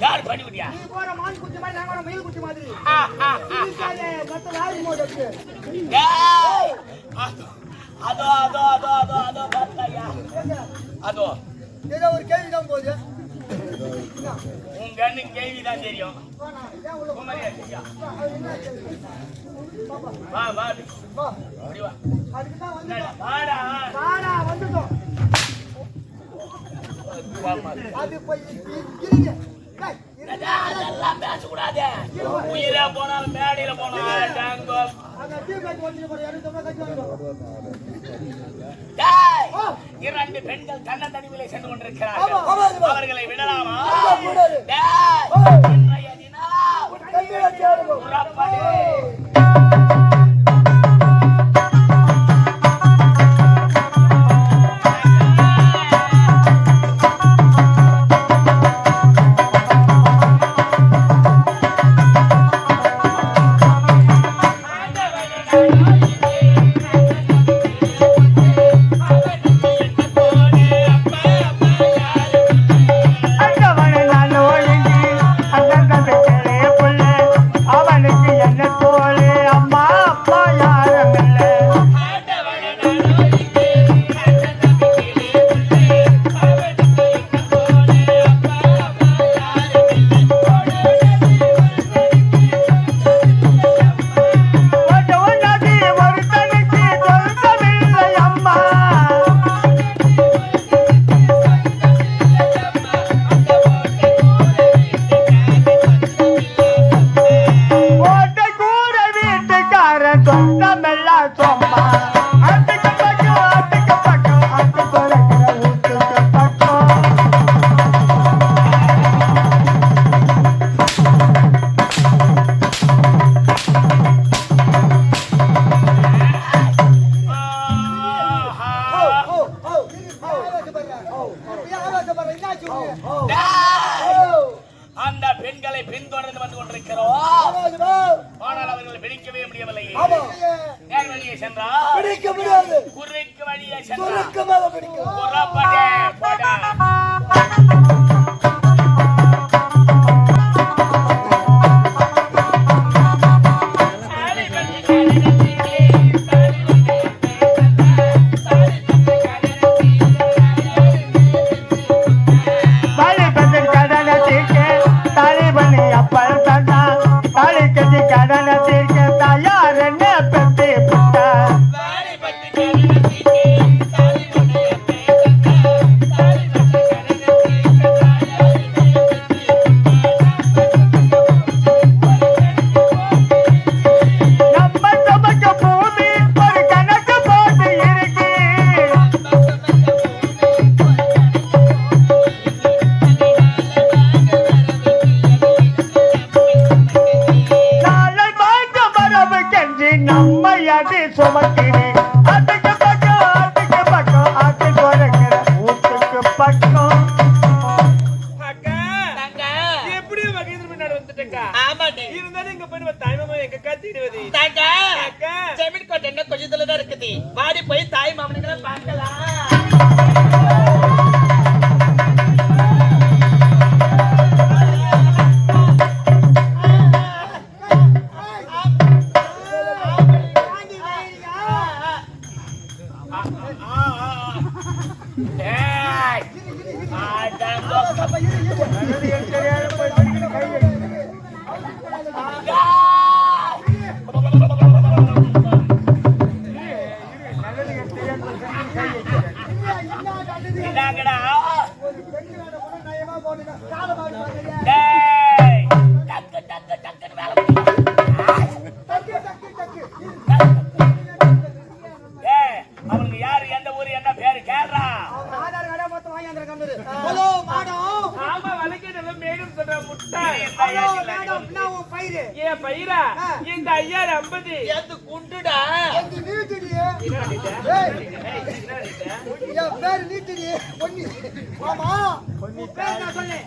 யார் பண்ணிவிட்டியா நீ போற மான் குட்டி மாதிரி நான் போற மயில் குட்டி மாதிரி மொத்த வாரி மோடு. ஏய்! அதோ அதோ அதோ அதோ அதோ பார்த்தாயா அதோ ஏதோ ஒரு கேள்விதான் போகுது உன் கண்ணு தெரியும்? குமரியா கேள்வி? பாப்பா, வா வா. வா. வா அதுக்குதான் வந்துட்டோம். என்னடா, வாடா வாடா, வந்துட்டோம். வாம்மா. அது போய் இருங்க. அதெல்லாம் பேசக்கூடாது? உயிரே போனாலும் மேடையில போனாலும் டாங்கோ. இரண்டு பெண்கள் கண்ண தனிமையிலே சென்று கொண்டிருக்கிறார்கள். அவர்களை விடலாமா? பெண்களை பின்தொடர்ந்து வந்து கொண்டிருக்கிறோம்? ஆனால் அவர்கள் பிடிக்கவே முடியவில்லை. நேர் வழியே சென்றால்? பிடிக்க முடியாது. குறுக்கு வழியே சென்றால். இந்தாங்கடா. உன் பயிரு. இந்த ஐயாயிரம் ஐம்பது. எது குண்டுடா. எங்க நீட்டுடியே. ஏய், என் பேர் நீட்டுடியே. பொன்னி. ஆமா உன் பேர் நான் சொன்னேன்.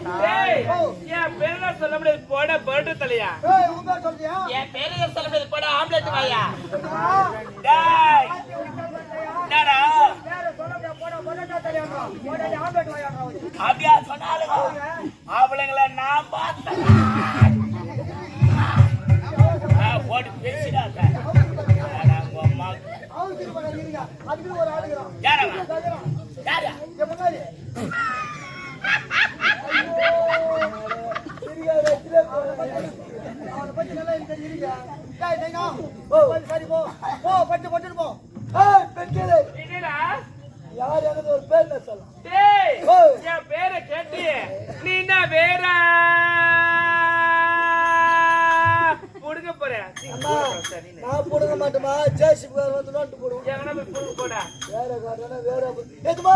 என் பேர் நான் சொல்ல முடியாது. போட பர்டு தலையா? ஏய் உன் பேர் சொல்றியா? என் பேரு சொல்ல முடியாது. போட ஆம்லெட் வாயா. ஆ, டேய். என்னடா? பேரை சொல்ல முடியாது, போடா, போடா, யாரா யாரா? முன்னாடி அவனை பத்தி நல்லா எனக்கு இருக்கா சரி போ போ பட்டு பட்டு போ பெண்களே யார் எனக்கு ஒரு பேர் நீ என்ன வேற? நான் போடுங்க. மாட்டுமா ஜேசிபி கார் வந்து நோட்டு போடுவோம் போடா வேற காரணம் வேற எதுமா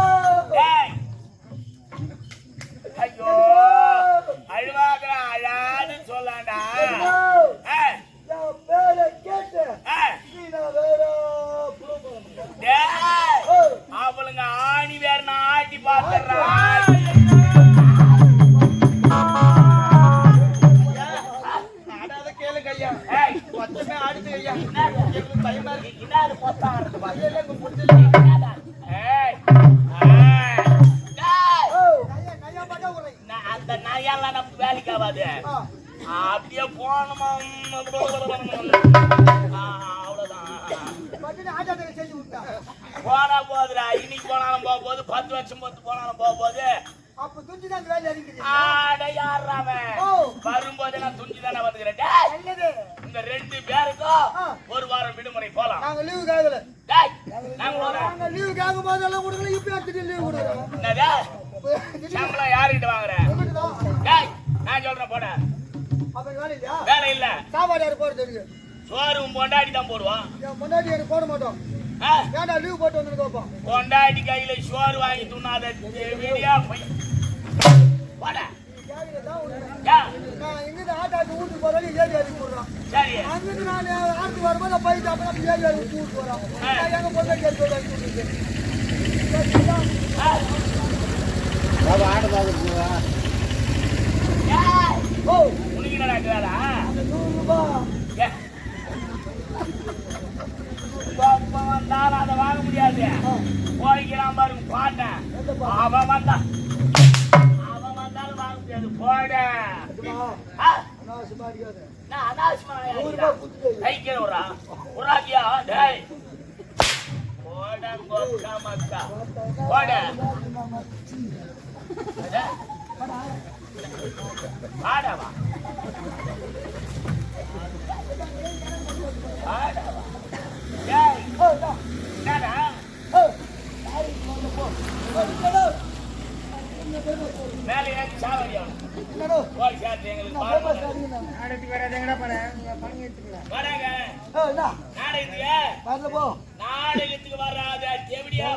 ஐயா. ஏய் மொத்தமே ஆடுது ஐயா. என்னது? எனக்கு பயமா இருக்கு. மொத்தம் ஆடுறது அந்த நாயெல்லாம் நமக்கு வேலைக்கு ஆகாது அப்படியே போனோமா அவ்வளவுதான். போனா போகுதுடா இன்னைக்கு போனாலும் போக போகுது. பத்து வருஷம் பத்து போனாலும் போக போகுது. அப்ப துஞ்சி தான் வேலை ஓ. வரும்போது நான் துஞ்சி தானே வந்துக்கிறேன் நல்லது. இந்த ரெண்டு பேருக்கும். ஒரு வாரம் விடுமுறை போலாம். நாங்க லீவு கேட்கல டேய், நாங்க லீவு கேட்கும் போதெல்லாம் கொடுக்கல இப்ப எடுத்துட்டு லீவு கொடுக்குறோம். என்னது சம்பளம் யாருக்கிட்ட நான் சொல்றேன் போட. அப்ப வேலை இல்ல. சாப்பாடு யாரு போறது தெரியும் சோறு உன் பொண்டாடி தான் போடுவான். என் முன்னாடி எனக்கு போட மாட்டோம்? ஏன்டா லீவு போட்டு வந்து கேட்போம் பொண்டாடி கையில சோறு வாங்கி துண்ணாத வீடியா போய் அங்கிருந்து நான் ஆட்டுக்கு வரும்போது போயிட்டு அப்புறம் ஏறி வீட்டு போறான் நான் எங்க போய் கேட்டு போய் ஆ? ஏய், ஓ. உனக்கு வேலை? அந்த நூறு ரூபாய் வந்தாலும் அதை வாங்க முடியாது. போய்க்கிறான் பாருங்க பாட்டேன் அவன் வந்தான். அனாவசியமா அடிக்காத நான் அனாவசியமா நூறு ஏறிக்கிறேன். ரூபாய் குத்துட்டு கைக்கு விடுறா உராக்கியா டேய் போட கொக்கா மேல ஏறி சாவடியா போய் சேர்த்து எங்களுக்கு பாருங்க வராங்க. நாடகத்துக்கு நாடகத்துக்கு வராத? எப்படியா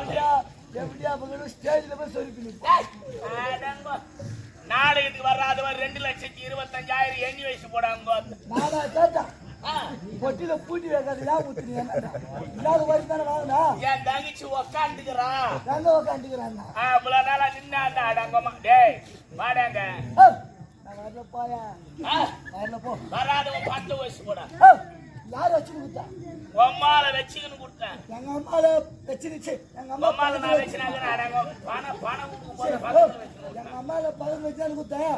நாடகத்துக்கு வராதவர் ரெண்டு லட்சத்தி இருபத்தஞ்சாயிரம் எண்ணி வயசு போடாங்க. பொட்டில பூட்டி வைக்காது ஏன் ஊத்துறீங்க இல்லாத வரி தானே வாங்கினா? என் தங்கச்சி உக்காந்துக்கிறா? எங்க உக்காந்துக்கிறான். அவ்வளவு நாளா நின்னாண்டா அடங்கம்மா டேய் வாடாங்க. வரல போயா? ஆ, வரல போ. வராதவன் பத்து வயசு ஏய், யார் வச்சுன்னு கொடுத்தா? உம்மால வச்சுக்கின்னு கொடுத்தேன். எங்க அம்மால வச்சிருச்சு. எங்க அம்மா நான் வச்சுனாங்க பணம் பணம் கொடுக்கும் போது அம்மால பதினஞ்சு வச்சான்னு கொடுத்தேன்.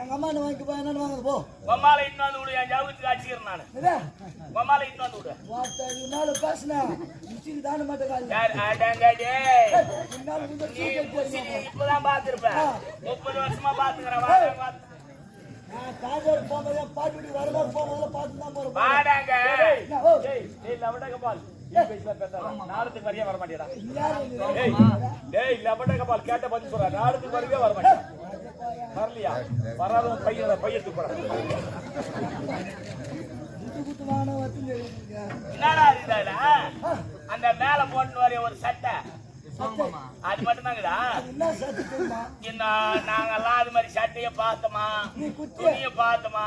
எங்க அம்மா என்ன வாங்கி என்னன்னு வாங்குது போ. உம்மால இன்னும் வந்து விடு என் ஜவுத்துக்கு அடிச்சுக்கிறேன் நான். இதே உம்மால இன்னும் வந்து விடு. வார்த்தை மேல பேசினேன் மிச்சிக்கு தானே? நீ இப்பதான் பாத்துருப்ப முப்பது வருஷமா பாத்துக்கிறேன் காஞ்சோடு போகும்போது பாட்டு வரும்போது போகும்போது பார்த்து தான் போறேன். வாடாங்க. என்ன, நாடத்துக்கு வரையே வர இது? டேய் டேய் லவட கபால் கேட்ட பதில் சொல்ற. நாடத்துக்கு வரையே வர மாட்டியா? வரலையா? வராதவன் பையன் தெரியுங்க. என்னடா அந்த மேல போட்டு வரைய ஒரு சட்டை. அது மட்டும் தாங்கடா என்ன நாங்கெல்லாம் அது மாதிரி சட்டையை பார்த்தோமா? துணியை பார்த்தோமா?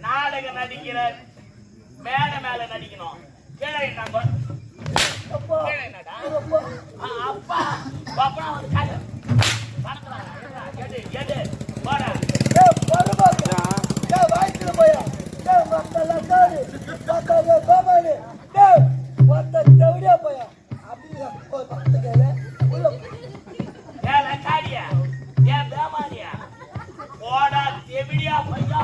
நாடக நடிக்கிற மேல மேல நடிக்கணும். கீழே என்னங்க அப்பா? பாப்பா வந்து காட்டு. கேட்டு கேட்டு போட. போயா. அப்படி விடியா பையா